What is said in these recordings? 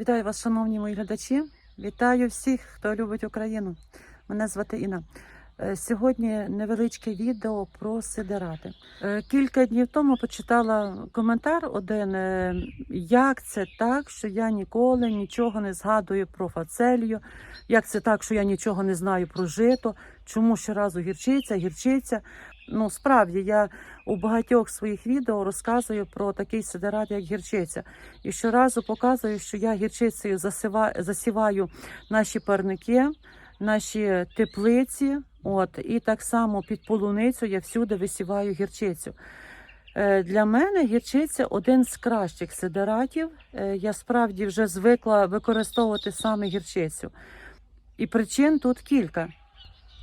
Вітаю вас, шановні мої глядачі. Вітаю всіх, хто любить Україну. Мене звати Інна. Е, Сьогодні невеличке відео про сидерати. Е, Кілька днів тому почитала коментар один, е, як це так, що я ніколи нічого не згадую про фацелію, як це так, що я нічого не знаю про жито, чому щоразу гірчиця, гірчиця. Ну, справді, я у багатьох своїх відео розказую про такий сидерат, як гірчиця. І щоразу показую, що я гірчицею засіваю наші парники, наші теплиці. От, і так само під полуницю я всюди висіваю гірчицю. Е, Для мене гірчиця один з кращих сидератів. Е, Я справді вже звикла використовувати саме гірчицю. І причин тут кілька.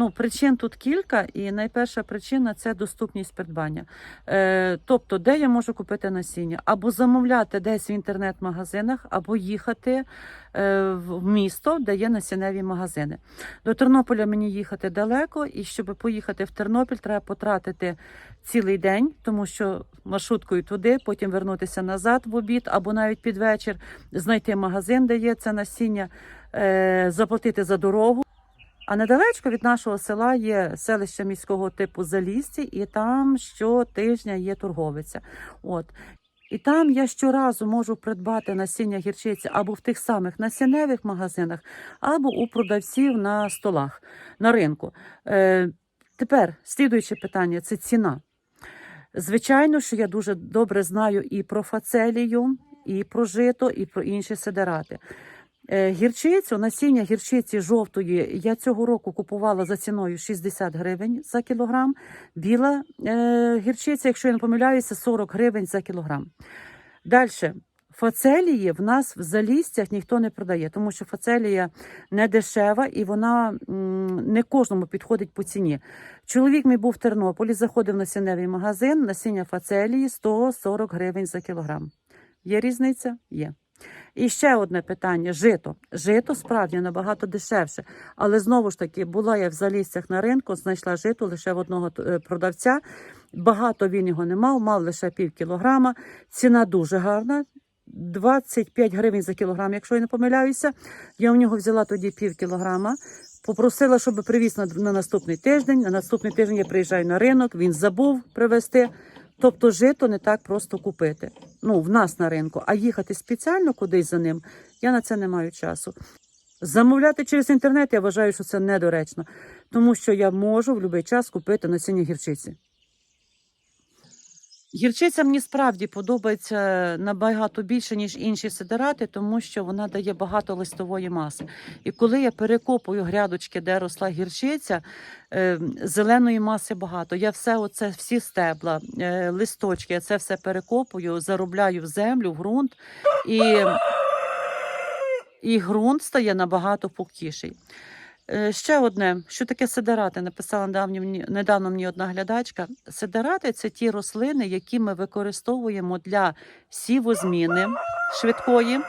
Ну, причин тут кілька, і найперша причина це доступність придбання. Е, тобто, де я можу купити насіння? Або замовляти десь в інтернет-магазинах, або їхати е, в місто, де є насінневі магазини. До Тернополя мені їхати далеко, і щоб поїхати в Тернопіль, треба потратити цілий день, тому що маршруткою туди, потім вернутися назад в обід, або навіть під вечір знайти магазин, де є це насіння, е, заплатити за дорогу. А недалечко від нашого села є селище міського типу Залісці, і там щотижня є торговиця. От. І там я щоразу можу придбати насіння гірчиці або в тих самих насінневих магазинах, або у продавців на столах на ринку. Е, тепер слідуюче питання це ціна. Звичайно, що я дуже добре знаю і про фацелію, і про жито, і про інші сидерати. Е, Гірчицю, насіння гірчиці жовтої я цього року купувала за ціною 60 гривень за кілограм. Біла е, гірчиця, якщо я не помиляюся, 40 гривень за кілограм. Далі. Фацелії в нас в залістях ніхто не продає, тому що фацелія не дешева і вона не кожному підходить по ціні. Чоловік мій був в Тернополі, заходив на сіневий магазин, насіння фацелії 140 гривень за кілограм. Є різниця? Є. І ще одне питання: жито. Жито справді набагато дешевше. Але знову ж таки, була я в залістях на ринку, знайшла жито лише в одного е, продавця. Багато він його не мав, мав лише пів кілограма. Ціна дуже гарна. 25 гривень за кілограм, якщо я не помиляюся. Я у нього взяла тоді пів кілограма. Попросила, щоб привіз на, на наступний тиждень. На наступний тиждень я приїжджаю на ринок, він забув привезти. Тобто жито не так просто купити. Ну, в нас на ринку, а їхати спеціально кудись за ним, я на це не маю часу. Замовляти через інтернет я вважаю, що це недоречно, тому що я можу в будь-який час купити насіння гірчиці. Гірчиця мені справді подобається набагато більше, ніж інші сидерати, тому що вона дає багато листової маси. І коли я перекопую грядочки, де росла гірчиця, е, зеленої маси багато. Я все оце, всі стебла, е, листочки, я це все перекопую, заробляю в землю, в ґрунт, і, і ґрунт стає набагато пухкіший. Е, Ще одне, що таке сидерати, написала недавно мені, одна глядачка. Сидерати це ті рослини, які ми використовуємо для сівозміни швидкої,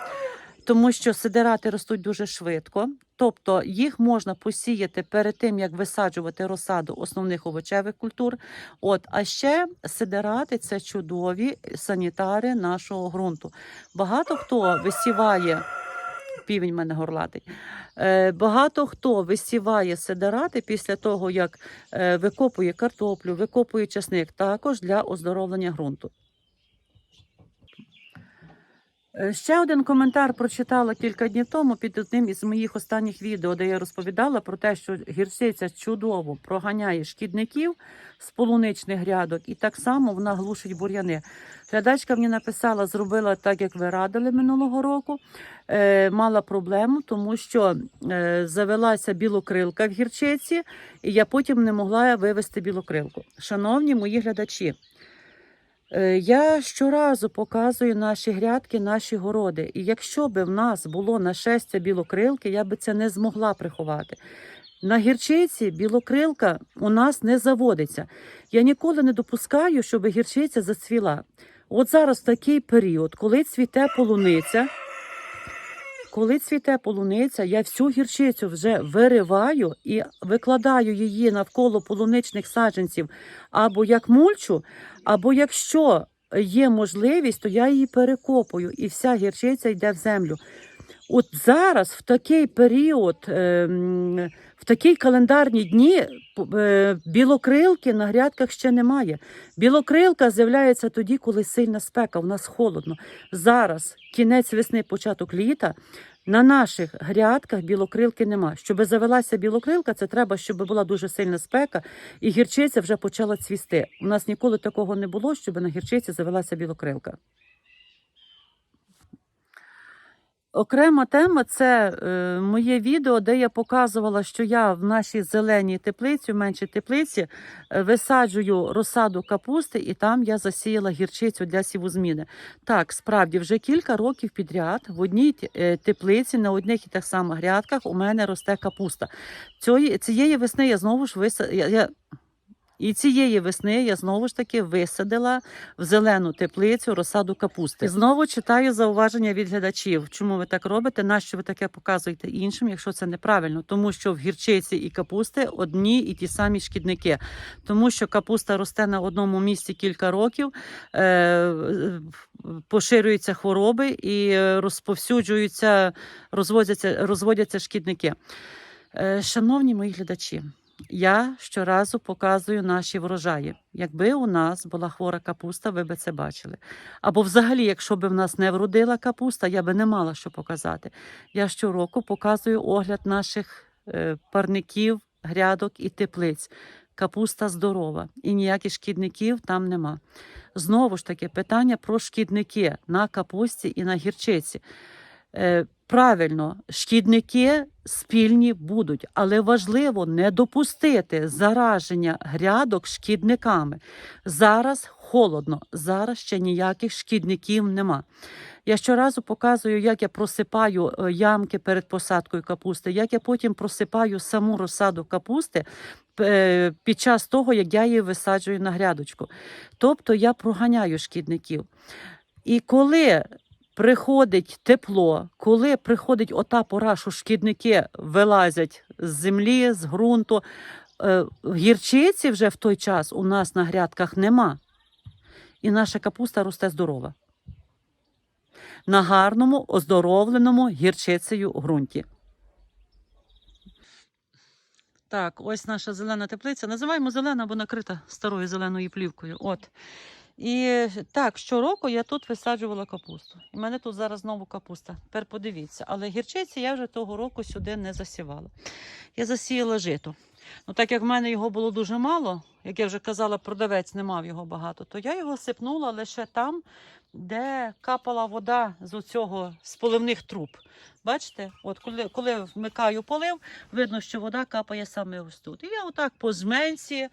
тому що сидерати ростуть дуже швидко. Тобто їх можна посіяти перед тим, як висаджувати розсаду основних овочевих культур. От, а ще сидерати це чудові санітари нашого ґрунту. Багато хто висіває півень мене горлатий. Е, Багато хто висіває сидерати після того, як е, викопує картоплю, викопує часник, також для оздоровлення ґрунту. Е, Ще один коментар прочитала кілька днів тому під одним із моїх останніх відео, де я розповідала про те, що гірчиця чудово проганяє шкідників з полуничних грядок, і так само вона глушить бур'яни. Глядачка мені написала, зробила так, як ви радили минулого року. Е, мала проблему, тому що е, завелася білокрилка в гірчиці, і я потім не могла вивести білокрилку. Шановні мої глядачі, Е, Я щоразу показую наші грядки, наші городи. І якщо б в нас було нашестя білокрилки, я би це не змогла приховати. На гірчиці білокрилка у нас не заводиться. Я ніколи не допускаю, щоб гірчиця зацвіла. От зараз такий період, коли цвіте полуниця. Коли цвіте полуниця, я всю гірчицю вже вириваю і викладаю її навколо полуничних саджанців або як мульчу, або якщо є можливість, то я її перекопую, і вся гірчиця йде в землю. От зараз, в такий період, е, в такі календарні дні, е, білокрилки на грядках ще немає. Білокрилка з'являється тоді, коли сильна спека, у нас холодно. Зараз кінець весни, початок літа. На наших грядках білокрилки нема. Щоб завелася білокрилка, це треба, щоб була дуже сильна спека, і гірчиця вже почала цвісти. У нас ніколи такого не було, щоб на гірчиці завелася білокрилка. Окрема тема це е, моє відео, де я показувала, що я в нашій зеленій теплиці, в меншій теплиці, е, висаджую розсаду капусти, і там я засіяла гірчицю для сівозміни. Так, справді, вже кілька років підряд в одній е, теплиці на одних і тих самих грядках у мене росте капуста. Цієї, цієї весни я знову ж висадила. І цієї весни я знову ж таки висадила в зелену теплицю розсаду капусти. І знову читаю зауваження від глядачів. Чому ви так робите? Нащо ви таке показуєте іншим, якщо це неправильно? Тому що в гірчиці і капусти одні і ті самі шкідники. Тому що капуста росте на одному місці кілька років, е, поширюються хвороби і розповсюджуються, розводяться, розводяться шкідники. Е, Шановні мої глядачі, я щоразу показую наші врожаї. Якби у нас була хвора капуста, ви би це бачили. Або взагалі, якщо б в нас не вродила капуста, я би не мала що показати. Я щороку показую огляд наших е, парників, грядок і теплиць. Капуста здорова і ніяких шкідників там нема. Знову ж таки, питання про шкідники на капусті і на гірчиці. Правильно, шкідники спільні будуть, але важливо не допустити зараження грядок шкідниками. Зараз холодно, зараз ще ніяких шкідників нема. Я щоразу показую, як я просипаю е, ямки перед посадкою капусти, як я потім просипаю саму розсаду капусти е, під час того, як я її висаджую на грядочку. Тобто я проганяю шкідників. І коли приходить тепло, коли приходить ота пора, що шкідники вилазять з землі, з ґрунту, е, гірчиці вже в той час у нас на грядках нема. І наша капуста росте здорова. На гарному, оздоровленому гірчицею ґрунті. Так, ось наша зелена теплиця. Називаємо зелена, бо накрита старою зеленою плівкою. От. І так, щороку я тут висаджувала капусту. І в мене тут зараз знову капуста. Тепер подивіться. Але гірчиці я вже того року сюди не засівала. Я засіяла жито. Ну, так як в мене його було дуже мало, як я вже казала, продавець не мав його багато, то я його сипнула лише там, де капала вода з оцього з поливних труб. Бачите, от коли, коли вмикаю полив, видно, що вода капає саме ось тут. І я отак по зменці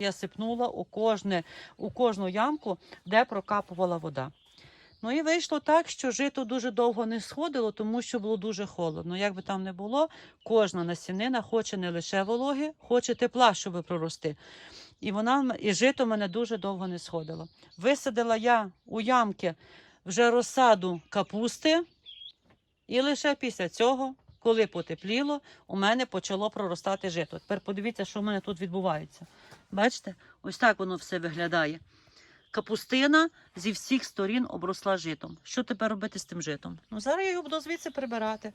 я сипнула у, кожне, у кожну ямку, де прокапувала вода. Ну і вийшло так, що жито дуже довго не сходило, тому що було дуже холодно. Як би там не було, кожна насінина хоче не лише вологи, хоче тепла, щоб прорости. І вона і жито мене дуже довго не сходило. Висадила я у ямки вже розсаду капусти, і лише після цього, коли потепліло, у мене почало проростати жито. Тепер подивіться, що в мене тут відбувається. Бачите, ось так воно все виглядає. Капустина зі всіх сторін обросла житом. Що тепер робити з тим житом? Ну, зараз я його буду звідси прибирати.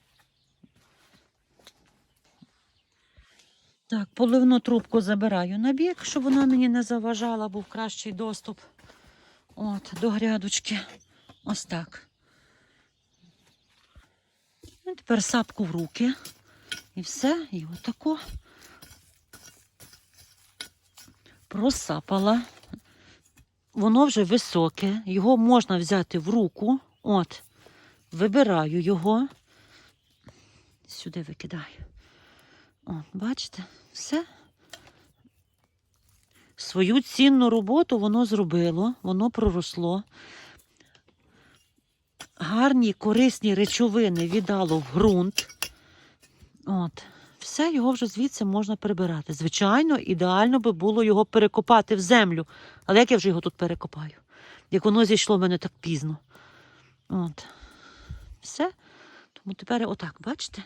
Так, поливну трубку забираю на бік, щоб вона мені не заважала, був кращий доступ От, до грядочки. Ось так. І тепер сапку в руки. І все, і отако просапала. Воно вже високе, його можна взяти в руку. От, вибираю його. Сюди викидаю. От, бачите, все. Свою цінну роботу воно зробило, воно проросло. Гарні корисні речовини віддало в ґрунт. От. Все, його вже звідси можна прибирати. Звичайно, ідеально би було його перекопати в землю. Але як я вже його тут перекопаю? Як воно зійшло в мене так пізно. От. Все. Тому тепер отак, бачите?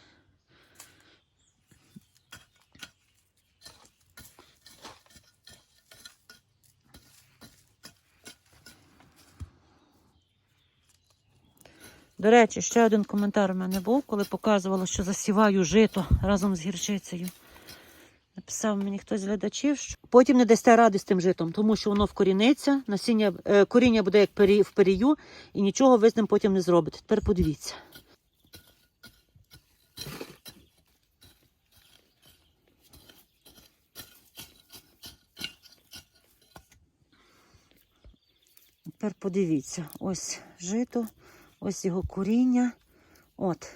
До речі, ще один коментар у мене був, коли показувала, що засіваю жито разом з гірчицею. Написав мені хтось з глядачів, що потім не дасте ради з тим житом, тому що воно вкоріниться, насіння, е, коріння буде як в перію, і нічого ви з ним потім не зробите. Тепер подивіться. Тепер подивіться, ось жито, ось його коріння. От,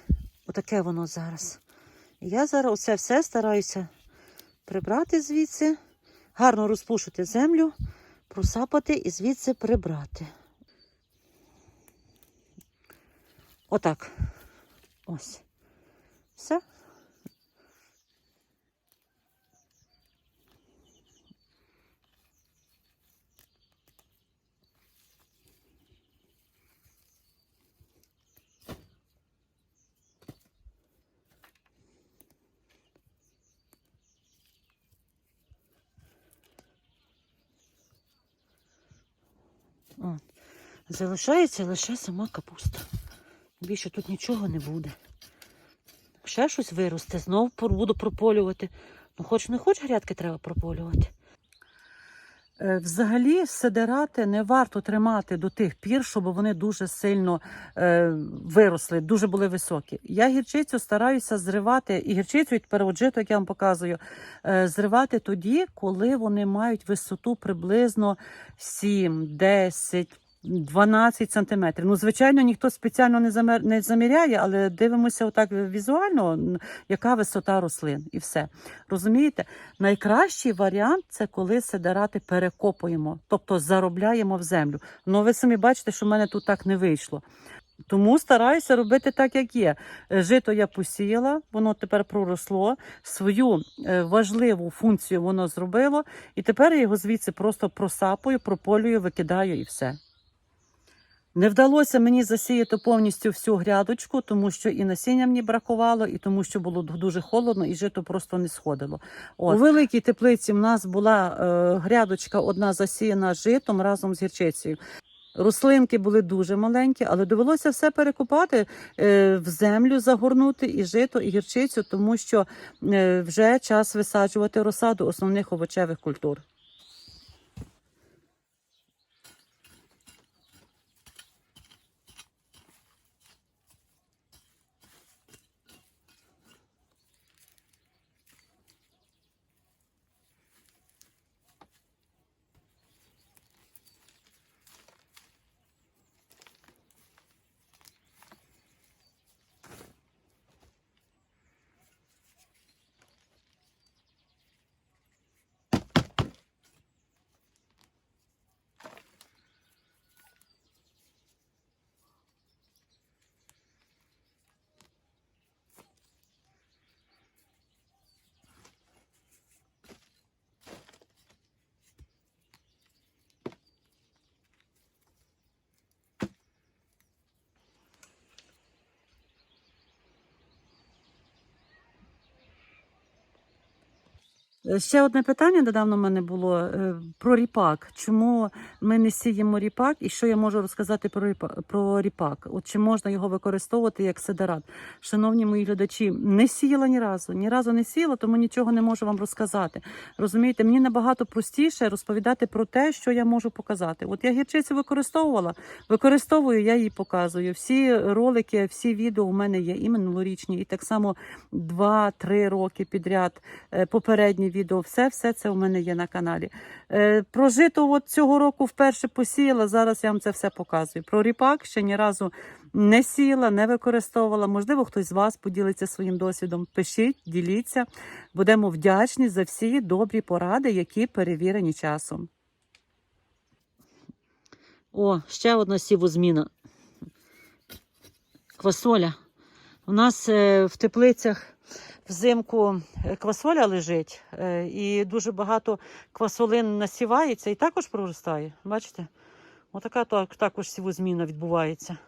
отаке воно зараз. Я зараз оце все стараюся прибрати звідси, гарно розпушити землю, просапати і звідси прибрати. Отак. Ось. Все. О, залишається лише сама капуста. Більше тут нічого не буде. Ще щось виросте, знов буду прополювати. Ну, хоч не хоч грядки треба прополювати. Е, Взагалі сидирати не варто тримати до тих пір, щоб вони дуже сильно е, виросли, дуже були високі. Я гірчицю стараюся зривати, і гірчицю, і от як я вам показую, е, зривати тоді, коли вони мають висоту приблизно 7, 10, 12 сантиметрів. Ну, звичайно, ніхто спеціально не, замер... не заміряє, але дивимося отак візуально, яка висота рослин, і все. Розумієте? Найкращий варіант це коли сидирати перекопуємо, тобто заробляємо в землю. Ну, ви самі бачите, що в мене тут так не вийшло. Тому стараюся робити так, як є. Е, Жито я посіяла, воно тепер проросло, свою е, важливу функцію воно зробило, і тепер я його звідси просто просапую, прополюю, викидаю і все. Не вдалося мені засіяти повністю всю грядочку, тому що і насіння мені бракувало, і тому що було дуже холодно, і жито просто не сходило. От. У великій теплиці в нас була е, грядочка одна засіяна житом разом з гірчицею. Рослинки були дуже маленькі, але довелося все перекопати, е, в землю загорнути і жито, і гірчицю, тому що е, вже час висаджувати розсаду основних овочевих культур. Ще одне питання недавно в мене було е, про ріпак. Чому ми не сіємо ріпак, і що я можу розказати про ріпак? Про ріпак? От чи можна його використовувати як сидерат? Шановні мої глядачі, не сіяла ні разу, ні разу не сіяла, тому нічого не можу вам розказати. Розумієте, мені набагато простіше розповідати про те, що я можу показати. От я гірчицю використовувала, використовую, я її показую. Всі ролики, всі відео у мене є і минулорічні, і так само 2-3 роки підряд е, попередні відео. Все, все це у мене є на каналі. Е, Про от цього року вперше посіяла. Зараз я вам це все показую. Про ріпак ще ні разу не сіяла, не використовувала. Можливо, хтось з вас поділиться своїм досвідом. Пишіть, діліться. Будемо вдячні за всі добрі поради, які перевірені часом. О, ще одна сівозміна. Квасоля. У нас е, в теплицях взимку е, квасоля лежить, е, і дуже багато квасолин насівається і також проростає. Бачите? Отака так, також сівозміна відбувається.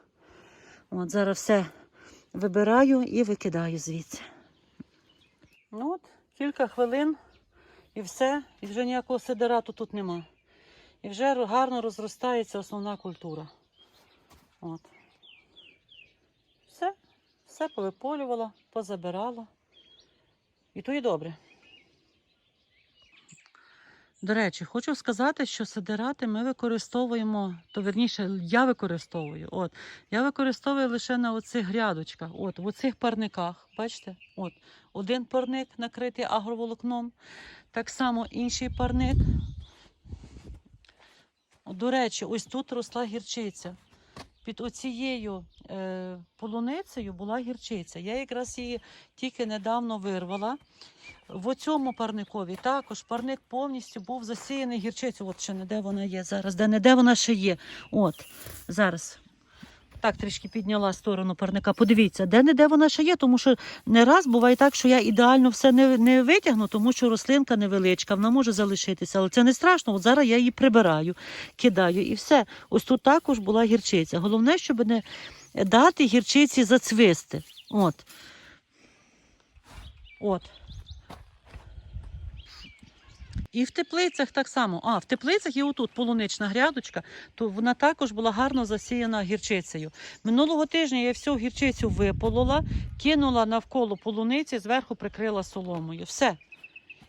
От зараз все вибираю і викидаю звідси. Ну от, кілька хвилин і все, і вже ніякого сидерату тут нема. І вже гарно розростається основна культура. От. Все повиполювала, позабирала. І то і добре. До речі, хочу сказати, що сидирати ми використовуємо, то верніше, я використовую. От, я використовую лише на оцих грядочках, от, в оцих парниках. Бачите? От, один парник накритий агроволокном, так само інший парник. До речі, ось тут росла гірчиця. Під оцією е, полуницею була гірчиця. Я якраз її тільки недавно вирвала. В цьому парникові також парник повністю був засіяний гірчицю. От ще не де вона є зараз, де не де вона ще є. От зараз. Так, трішки підняла сторону парника. Подивіться, де не де вона ще є, тому що не раз буває так, що я ідеально все не, не витягну, тому що рослинка невеличка, вона може залишитися. Але це не страшно. От зараз я її прибираю, кидаю і все. Ось тут також була гірчиця. Головне, щоб не дати гірчиці зацвисти. От. От. І в теплицях так само. А, в теплицях є отут полунична грядочка, то вона також була гарно засіяна гірчицею. Минулого тижня я всю гірчицю виполола, кинула навколо полуниці, зверху прикрила соломою. Все.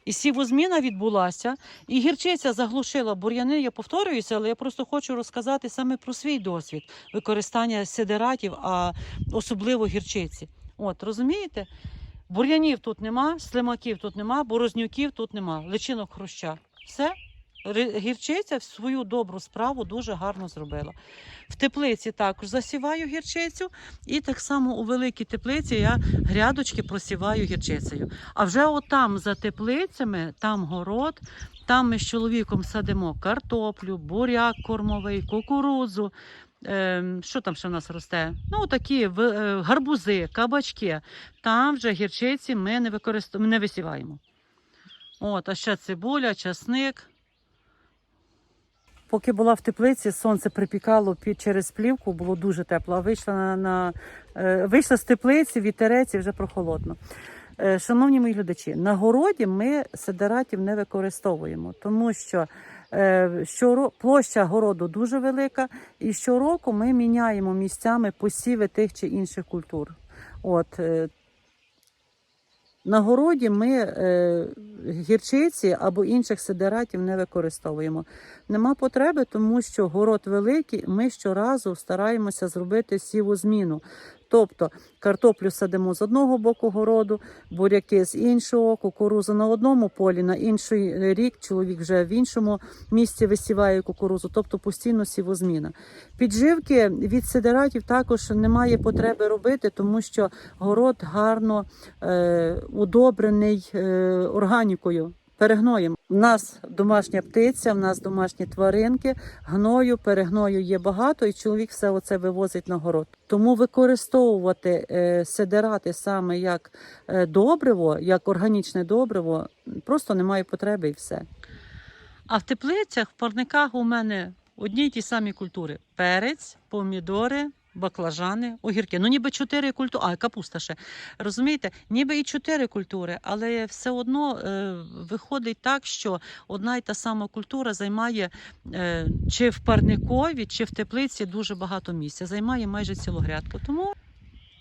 І сівозміна відбулася, і гірчиця заглушила бур'яни. Я повторююся, але я просто хочу розказати саме про свій досвід використання сидератів, а особливо гірчиці. От, розумієте? Бур'янів тут нема, слимаків тут нема, борознюків тут нема, личинок хруща. Все. Гірчиця свою добру справу дуже гарно зробила. В теплиці також засіваю гірчицю, і так само у великій теплиці я грядочки просіваю гірчицею. А вже отам за теплицями, там город, там ми з чоловіком садимо картоплю, буряк кормовий, кукурудзу. Ем, що там ще в нас росте? Ну, такі е, гарбузи, кабачки. Там вже гірчиці ми не використовуємо, не висіваємо. От, а ще цибуля, часник. Поки була в теплиці, сонце припікало під через плівку, було дуже тепло. Вийшла на, на е, вийшла з теплиці, вітерець і вже прохолодно. Е, Шановні мої глядачі, на городі ми сидератів не використовуємо, тому що щоро- площа городу дуже велика, і щороку ми міняємо місцями посіви тих чи інших культур. От, е, на городі ми е, гірчиці або інших сидератів не використовуємо. Нема потреби, тому що город великий, ми щоразу стараємося зробити сіву зміну. Тобто картоплю садимо з одного боку городу, буряки з іншого, кукурузу на одному полі, на інший рік чоловік вже в іншому місці висіває кукурузу, тобто постійно сівозміна. Підживки від сидератів також немає потреби робити, тому що город гарно е, удобрений е, органікою. Перегноєм. У нас домашня птиця, в нас домашні тваринки, гною, перегною є багато, і чоловік все оце вивозить на город. Тому використовувати е, сидерати саме як е, добриво, як органічне добриво, просто немає потреби і все. А в теплицях, в парниках у мене одні й ті самі культури: перець, помідори. Баклажани, огірки. Ну, ніби чотири культури, а капуста ще. Розумієте, ніби і чотири культури, але все одно е, виходить так, що одна й та сама культура займає е, чи в парникові, чи в теплиці дуже багато місця, займає майже цілу грядку. Тому,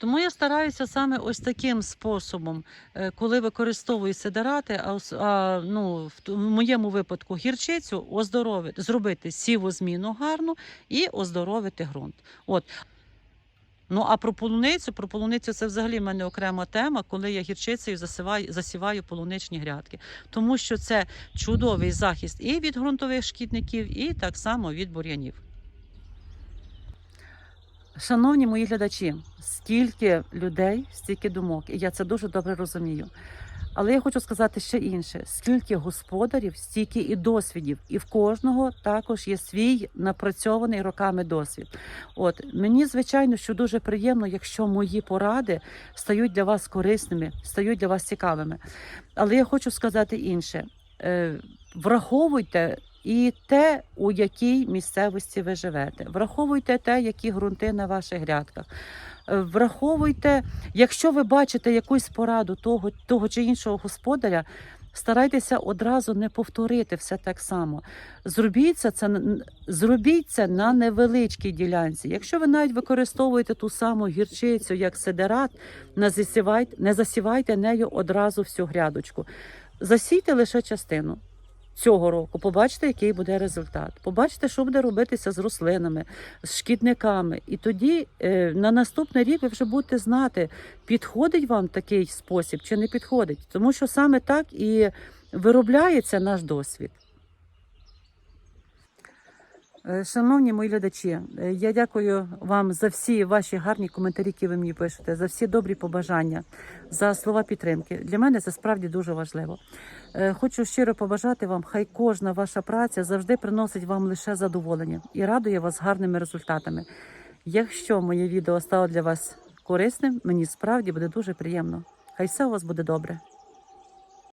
тому я стараюся саме ось таким способом, е, коли використовую сидерати, а, а ну, в моєму випадку гірчицю оздоровити, зробити сівозміну гарну і оздоровити ґрунт. От. Ну а про полуницю, про полуницю це взагалі в мене окрема тема, коли я гірчицею засіваю, засіваю полуничні грядки, тому що це чудовий захист і від ґрунтових шкідників, і так само від бур'янів. Шановні мої глядачі, стільки людей, стільки думок, і я це дуже добре розумію. Але я хочу сказати ще інше: скільки господарів, стільки і досвідів, і в кожного також є свій напрацьований роками досвід. От мені звичайно, що дуже приємно, якщо мої поради стають для вас корисними, стають для вас цікавими. Але я хочу сказати інше: Е, враховуйте. І те, у якій місцевості ви живете, враховуйте те, які ґрунти на ваших грядках. Е, Враховуйте, якщо ви бачите якусь пораду того, того чи іншого господаря, старайтеся одразу не повторити все так само. Зробіть це, це зробіть це на невеличкій ділянці. Якщо ви навіть використовуєте ту саму гірчицю, як сидерат, не засівайте, не засівайте нею одразу всю грядочку. Засійте лише частину. Цього року побачите, який буде результат. Побачите, що буде робитися з рослинами, з шкідниками. І тоді е, на наступний рік ви вже будете знати, підходить вам такий спосіб чи не підходить. Тому що саме так і виробляється наш досвід. Е, Шановні мої глядачі, е, я дякую вам за всі ваші гарні коментарі, які ви мені пишете, за всі добрі побажання, за слова підтримки. Для мене це справді дуже важливо. Е, Хочу щиро побажати вам, хай кожна ваша праця завжди приносить вам лише задоволення і радує вас гарними результатами. Якщо моє відео стало для вас корисним, мені справді буде дуже приємно. Хай все у вас буде добре.